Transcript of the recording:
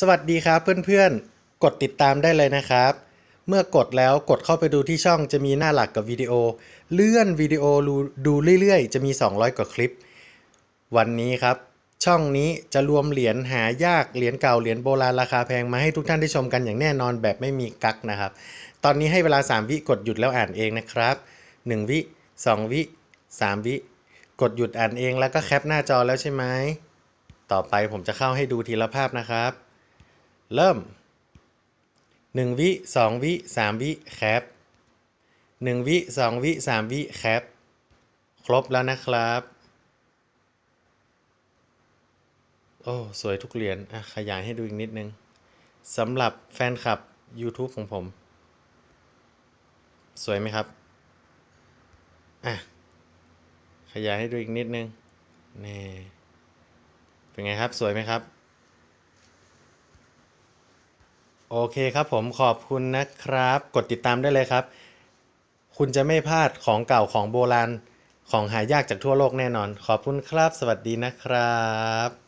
สวัสดีครับเพื่อนๆ กดติดตามได้เลยนะครับ เมื่อกดแล้วกดเข้าไปดูที่ช่องจะมีหน้าหลักกับวิดีโอ เลื่อนวิดีโอดูเรื่อยๆ จะมี 200 กว่าคลิป วันนี้ครับ ช่องนี้จะรวมเหรียญหายากเหรียญเก่าเหรียญโบราณราคาแพงมาให้ทุกท่านได้ชมกันอย่างแน่นอนแบบไม่มีกักนะครับ ตอนนี้ให้เวลา 3 วิกดหยุดแล้วอ่านเองนะครับ 1 วิ 2 วิ 3 วิ กดหยุดอ่านเองแล้วก็แคปหน้าจอแล้วใช่ไหมต่อไปผมจะเข้าให้ดูทีละภาพนะครับ เริ่ม 1 วิ 2 วิ 3 วิแคป1 วิ 2 วิ 3 วิแคปครบแล้วนะครับ โอ้ สวยทุกเหรียญอะขยายให้ดูอีกนิดนึงสำหรับแฟนคลับ YouTube ของผม สวยไหมครับ อะ ขยายให้ดูอีกนิดนึงนี่เป็นไงครับ สวยไหมครับ โอเคครับผมขอบคุณนะครับ กดติดตามได้เลยครับ คุณจะไม่พลาดของเก่าของโบราณ ของหายากจากทั่วโลกแน่นอน ขอบคุณครับ สวัสดีนะครับ